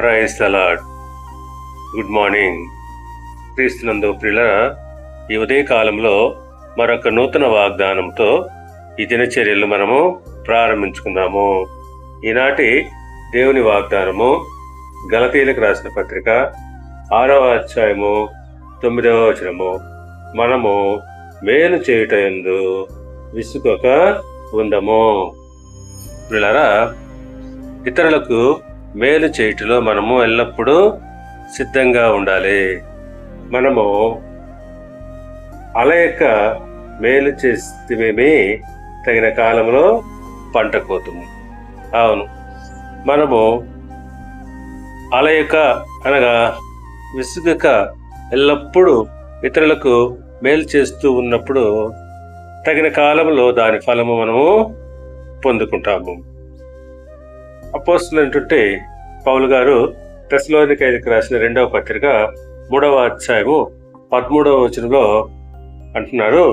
Praise అలాడ్ good morning. క్రీస్తునందు ప్రియుల ఈ ఉదయ కాలంలో మరొక నూతన వాగ్దానంతో ఈ దినచర్యలు మనము ప్రారంభించుకుందాము. ఈనాటి దేవుని వాగ్దానము గలతీలకు రాసిన పత్రిక ఆరవ అధ్యాయము తొమ్మిదవ వచనము. మనము మేలు చేయుట ఎందు విసుకొక ఉందము. ప్రియులారా ఇతరులకు మేలు చేయుటలో మనము ఎల్లప్పుడూ సిద్ధంగా ఉండాలి. మనము అలయక మేలు చేస్తేమేమి తగిన కాలంలో పంట కోతుము అవును. మనము అలయక అనగా విసుగక ఎల్లప్పుడూ ఇతరులకు మేలు చేస్తూ ఉన్నప్పుడు తగిన కాలంలో దాని ఫలము మనము పొందుకుంటాము. అపోస్తులు ఏంటంటే పౌలు గారు తెసలోనికైదుకు రాసిన రెండవ పత్రిక మూడవ అధ్యాయము పదమూడవ వచనంలో అంటున్నారు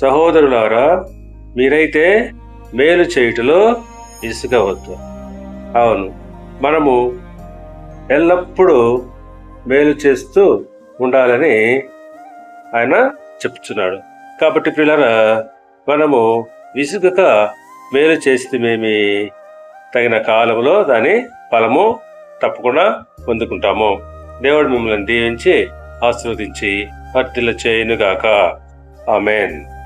సహోదరులారా మీరైతే మేలు చేయుటలో ఇసుకవద్దు. అవును మనము ఎల్లప్పుడూ మేలు చేస్తూ ఉండాలని ఆయన చెప్తున్నాడు. కాబట్టి పిల్లరా మనము విసుగక మేలు చేస్తేమేమి తగిన కాలంలో దాని ఫలము తప్పకుండా పొందుకుంటాము. దేవుడు మిమ్మల్ని దీవించి ఆశీర్వదించి వర్తిల్ల చేయనుగాక. ఆమెన్.